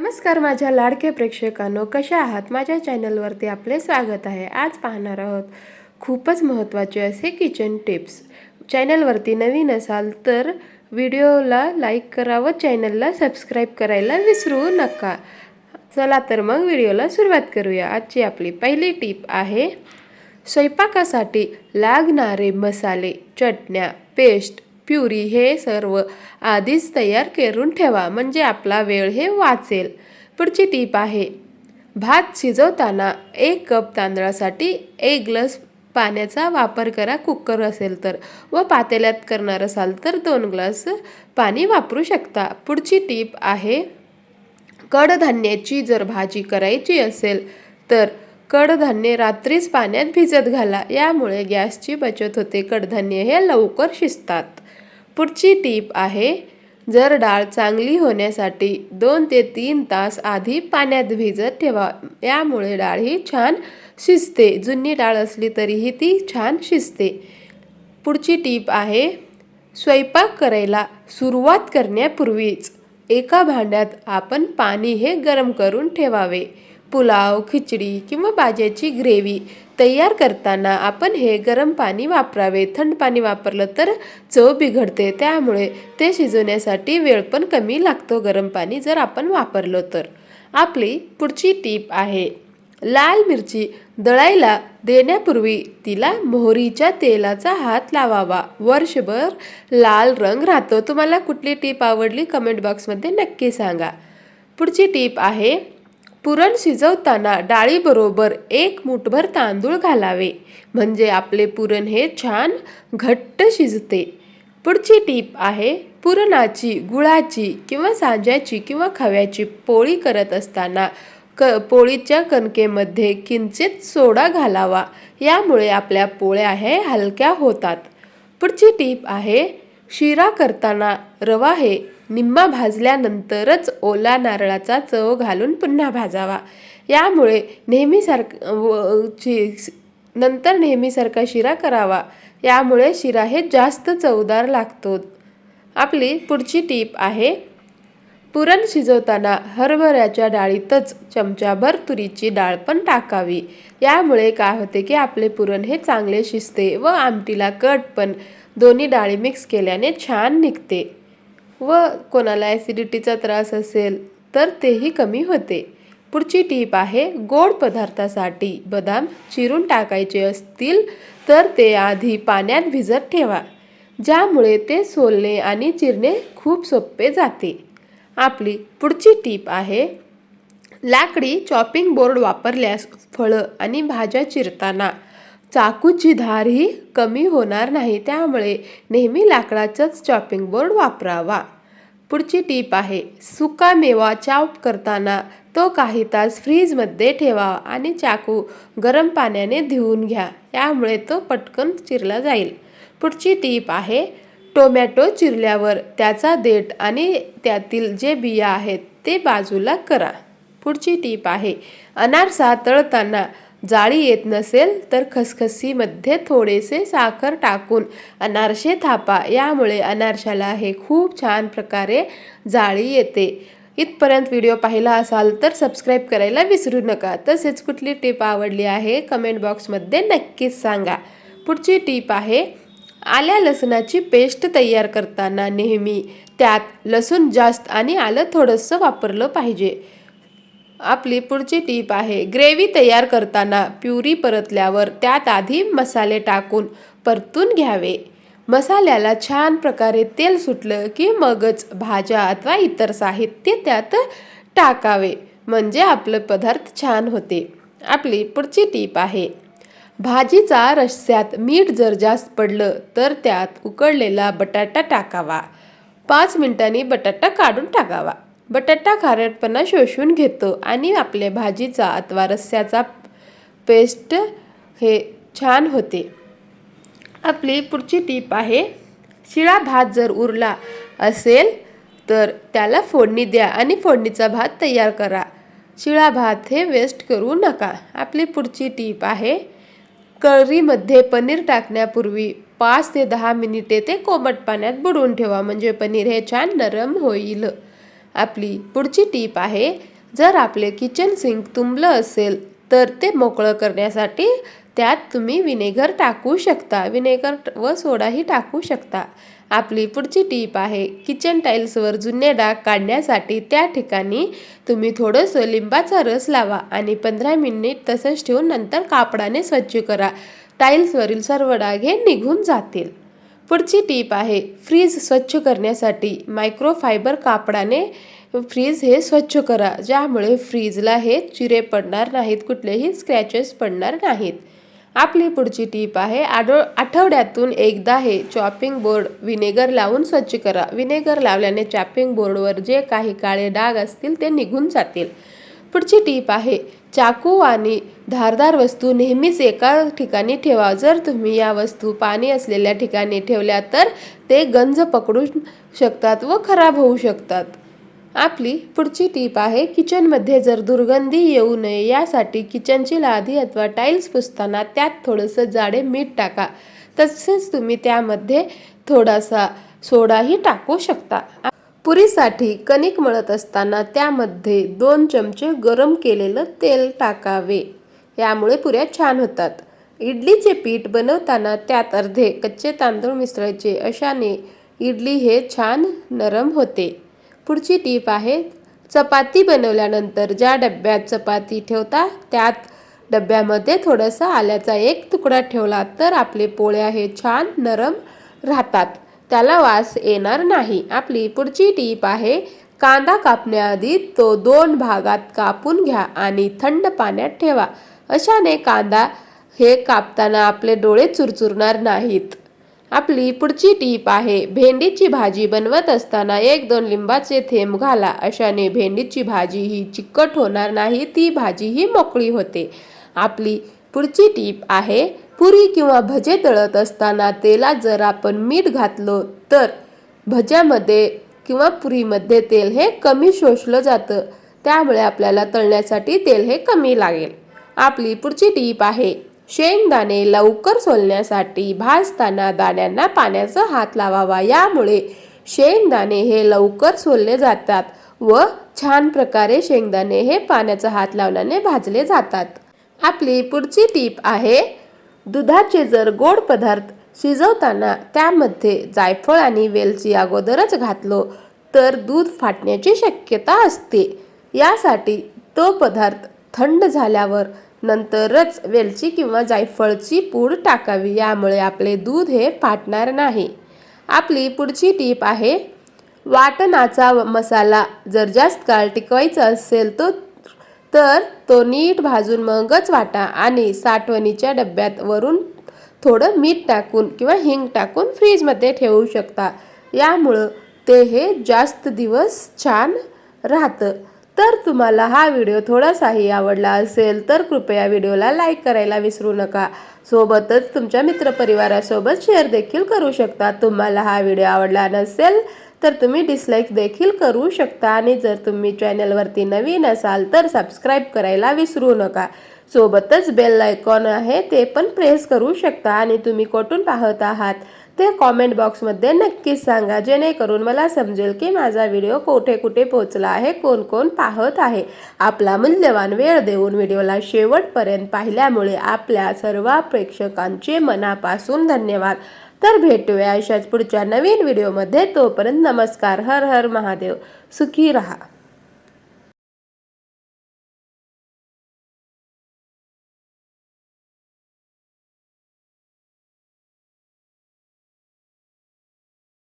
नमस्कार माझ्या लाडक्या प्रेक्षकांनो कशा आहात? माझ्या चॅनलवरती आपले स्वागत आहे. आज पाहणार आहोत खूपच महत्त्वाचे असे किचन टिप्स. चॅनलवरती नवीन असाल तर व्हिडिओला लाईक करा व चॅनलला सबस्क्राईब करायला विसरू नका. चला तर मग व्हिडिओला सुरुवात करूया. आजची आपली पहिली टीप आहे स्वयंपाकासाठी लागणारे मसाले चटण्या पेस्ट प्युरी हे सर्व आधीच तयार करून ठेवा म्हणजे आपला वेळ हे वाचेल. पुढची टीप आहे भात शिजवताना एक कप तांदळासाठी एक ग्लास पाण्याचा वापर करा. कुकर असेल तर व पातेल्यात करणार असाल तर दोन ग्लास पाणी वापरू शकता. पुढची टीप आहे कडधान्याची जर भाजी करायची असेल तर कडधान्य रात्रीच पाण्यात भिजत घाला. यामुळे गॅसची बचत होते. कडधान्य हे लवकर शिजतात. पुढची टीप आहे जर डाळ चांगली होण्यासाठी दोन ते तीन तास आधी पाण्यात भिजत ठेवा. यामुळे डाळ ही छान शिजते. जुनी डाळ असली तरीही ती छान शिजते. पुढची टीप आहे स्वयंपाक करायला सुरुवात करण्यापूर्वीच एका भांड्यात आपण पाणी हे गरम करून ठेवावे. पुलाव खिचडी किंवा भाज्याची ग्रेव्ही तयार करताना आपण हे गरम पाणी वापरावे. थंड पाणी वापरलं तर चव बिघडते. त्यामुळे ते शिजवण्यासाठी वेळ पण कमी लागतो गरम पाणी जर आपण वापरलं तर. आपली पुढची टीप आहे लाल मिरची दळायला देण्यापूर्वी तिला मोहरीच्या तेलाचा हात लावावा. वर्षभर लाल रंग राहतो. तुम्हाला कुठली टीप आवडली? कमेंट बॉक्समध्ये नक्की सांगा. पुढची टीप आहे पुरण शिजवताना डाळीबरोबर एक मुठभर तांदूळ घालावे. म्हणजे आपले पुरण हे छान घट्ट शिजते. पुढची टीप आहे पुरणाची गुळाची किंवा सांज्याची किंवा खव्याची पोळी करत असताना क पोळीच्या कणकेमध्ये किंचित सोडा घालावा. यामुळे आपल्या पोळ्या हे हलक्या होतात. पुढची टीप आहे शिरा करताना रवा हे निम्मा भाजल्यानंतरच ओला नारळाचा चव घालून पुन्हा भाजावा. यामुळे नेहमीसारखं व- नंतर नेहमीसारखा शिरा करावा. यामुळे शिरा हे जास्त चवदार लागतो आपली पुढची टीप आहे पुरण शिजवताना हरभऱ्याच्या डाळीतच चमचाभर तुरीची डाळ पण टाकावी. यामुळे काय होते की आपले पुरण हे चांगले शिजते व आमटीला कट पण दोन्ही डाळी मिक्स केल्याने छान निघते. व कोणाला ॲसिडिटीचा त्रास असेल तर तेही कमी होते. पुढची टीप आहे गोड पदार्थासाठी बदाम चिरून टाकायचे असतील तर ते आधी पाण्यात भिजत ठेवा ज्यामुळे ते सोलणे आणि चिरणे खूप सोपे जाते. आपली पुढची टीप आहे लाकडी चॉपिंग बोर्ड वापरल्यास फळं आणि भाज्या चिरताना चाकूची धार ही कमी होणार नाही. त्यामुळे नेहमी लाकडाचाच चॉपिंग बोर्ड वापरावा. पुढची टीप आहे सुका मेवा चॉप करताना तो काही तास फ्रीजमध्ये ठेवा आणि चाकू गरम पाण्याने धुवून घ्या. यामुळे तो पटकन चिरला जाईल. पुढची टीप आहे टोमॅटो चिरल्यावर त्याचा देठ आणि त्यातील जे बिया आहेत ते बाजूला करा. पुढची टीप आहे अनारसा तळताना जाळी येत नसेल तर खसखसीमध्ये थोडेसे साखर टाकून अनारसे थापा. यामुळे अनारशाला हे खूप छान प्रकारे जाळी येते. इथपर्यंत व्हिडिओ पाहिला असाल तर सबस्क्राईब करायला विसरू नका. तसेच कुठली टीप आवडली आहे कमेंट बॉक्समध्ये नक्कीच सांगा. पुढची टीप आहे आल्या लसणाची पेस्ट तयार करताना नेहमी त्यात लसूण जास्त आणि आलं थोडंसं वापरलं पाहिजे. आपली पुढची टीप आहे. ग्रेव्ही तयार करताना प्युरी परतल्यावर त्यात आधी मसाले टाकून परतून घ्यावे. मसाल्याला छान प्रकारे तेल सुटलं की मगच भाज्या अथवा इतर साहित्य त्यात टाकावे. म्हणजे आपलं पदार्थ छान होते. आपली पुढची टीप आहे. भाजीचा रस्स्यात मीठ जर जास्त पडलं तर त्यात उकडलेला बटाटा टाकावा. पाच मिनिटांनी बटाटा काढून टाकावा. बटाटा खारटपणा शोषून घेतो आणि आपल्या भाजीचा अथवा रस्स्याचा पेस्ट हे छान होते. आपली पुढची टीप आहे शिळा भात जर उरला असेल तर त्याला फोडणी द्या आणि फोडणीचा भात तयार करा. शिळा भात हे वेस्ट करू नका. आपली पुढची टीप आहे कढईमध्ये पनीर टाकण्यापूर्वी पाच ते दहा मिनिटे ते कोमट पाण्यात बुडवून ठेवा. म्हणजे पनीर हे छान नरम होईल. आपली पुढची टीप आहे जर आपले किचन सिंक तुंबलं असेल तर ते मोकळं करण्यासाठी त्यात तुम्ही विनेगर टाकू शकता. विनेगर व सोडाही टाकू शकता. आपली पुढची टीप आहे किचन टाईल्सवर जुने डाग काढण्यासाठी त्या ठिकाणी तुम्ही थोडंसं लिंबाचा रस लावा आणि पंधरा मिनिट तसंच ठेवून नंतर कापडाने स्वच्छ करा. टाईल्सवरील सर्व डाग हे निघून जातील. पुढची टीप आहे फ्रीज स्वच्छ करण्यासाठी मायक्रोफायबर कापडाने फ्रीज हे स्वच्छ करा ज्यामुळे फ्रीजला हे चिरे पडणार नाहीत कुठलेही स्क्रॅचेस पडणार नाहीत. आपली पुढची टीप आहे आडो आठवड्यातून एकदा हे चॉपिंग बोर्ड विनेगर लावून स्वच्छ करा. विनेगर लावल्याने चॉपिंग बोर्डवर जे काही काळे डाग असतील ते निघून जातील. पुढची टीप आहे चाकू आणि धारदार वस्तू नेहमीच एका ठिकाणी ठेवा. जर तुम्ही या वस्तू पाणी असलेल्या ठिकाणी ठेवल्या तर ते गंज पकडू शकतात व खराब होऊ शकतात. आपली पुढची टीप आहे किचनमध्ये जर दुर्गंधी येऊ नये यासाठी किचनची लादी अथवा टाईल्स पुसताना त्यात थोडंसं जाडे मीठ टाका. तसेच तुम्ही त्यामध्ये थोडासा सोडाही टाकू शकता. पुरीसाठी कणिक मळत असताना त्यामध्ये दोन चमचे गरम केलेलं तेल टाकावे. यामुळे पुऱ्या छान होतात. इडलीचे पीठ बनवताना त्यात अर्धे कच्चे तांदूळ मिसळायचे अशाने इडली हे छान नरम होते. पुढची टीप आहे चपाती बनवल्यानंतर ज्या डब्यात चपाती ठेवता त्यात डब्यामध्ये थोडासा आल्याचा एक तुकडा ठेवला तर आपले पोळ्या हे छान नरम राहतात. त्याला वास येणार नाही. आपली पुढची टीप आहे कांदा कापण्याआधी तो दोन भागात कापून घ्या आणि थंड पाण्यात ठेवा. अशाने कांदा हे कापताना आपले डोळे चुरचुरणार नाहीत. आपली पुढची टीप आहे भेंडीची भाजी बनवत असताना एक दोन लिंबाचे थेंब घाला. अशाने भेंडीची भाजी ही चिकट होणार नाही ती भाजी ही मोकळी होते. आपली पुढची टीप आहे पुरी किंवा भजे तळत असताना तेलात जर आपण मीठ घातलं तर भज्यामध्ये किंवा पुरीमध्ये तेल हे कमी शोषलं जातं. त्यामुळे आपल्याला तळण्यासाठी तेल हे कमी लागेल. आपली पुढची टीप आहे शेंगदाणे लवकर सोलण्यासाठी भाजताना दाण्यांना पाण्याचा हात लावावा. यामुळे शेंगदाणे हे लवकर सोलले जातात व छान प्रकारे शेंगदाणे हे पाण्याचा हात लावल्याने भाजले जातात. आपली पुढची टीप आहे दुधाचे जर गोड पदार्थ शिजवताना त्यामध्ये जायफळ आणि वेलची अगोदरच घातलो तर दूध फाटण्याची शक्यता असते. यासाठी तो पदार्थ थंड झाल्यावर नंतरच वेलची किंवा जायफळची पूड टाकावी यामुळे आपले दूध हे फाटणार नाही. आपली पुढची टीप आहे वाटणाचा मसाला जर जास्त काळ टिकवायचा असेल तो तर तो नीट भाजून मगच वाटा आणि साठवणीच्या डब्यात वरून थोडं मीठ टाकून किंवा हिंग टाकून फ्रीजमध्ये ठेवू शकता. यामुळं ते हे जास्त दिवस छान राहतं. तर तुम्हाला हा व्हिडिओ थोडासाही आवडला असेल तर कृपया व्हिडिओला लाईक करायला विसरू नका. सोबतच तुमच्या मित्रपरिवारासोबत शेअर देखील करू शकता. तुम्हाला हा व्हिडिओ आवडला नसेल तर तुम्ही डिसलाईक देखील करू शकता आणि जर तुम्ही चॅनलवरती नवीन असाल तर सबस्क्राईब करायला विसरू नका. सोबतच बेल आयकॉन आहे ते पण प्रेस करू शकता आणि तुम्ही कुठून पाहत आहात ते कॉमेंट बॉक्समध्ये नक्कीच सांगा. जेणेकरून मला समजेल की माझा व्हिडिओ कुठे कुठे पोहोचला आहे कोण कोण पाहत आहे. आपला मूल्यवान वेळ देऊन व्हिडिओला शेवटपर्यंत पाहिल्यामुळे आपल्या सर्व प्रेक्षकांचे मनापासून धन्यवाद. तर भेटूया अशाच पुढच्या नवीन व्हिडिओमध्ये. तोपर्यंत नमस्कार. हर हर महादेव. सुखी रहा.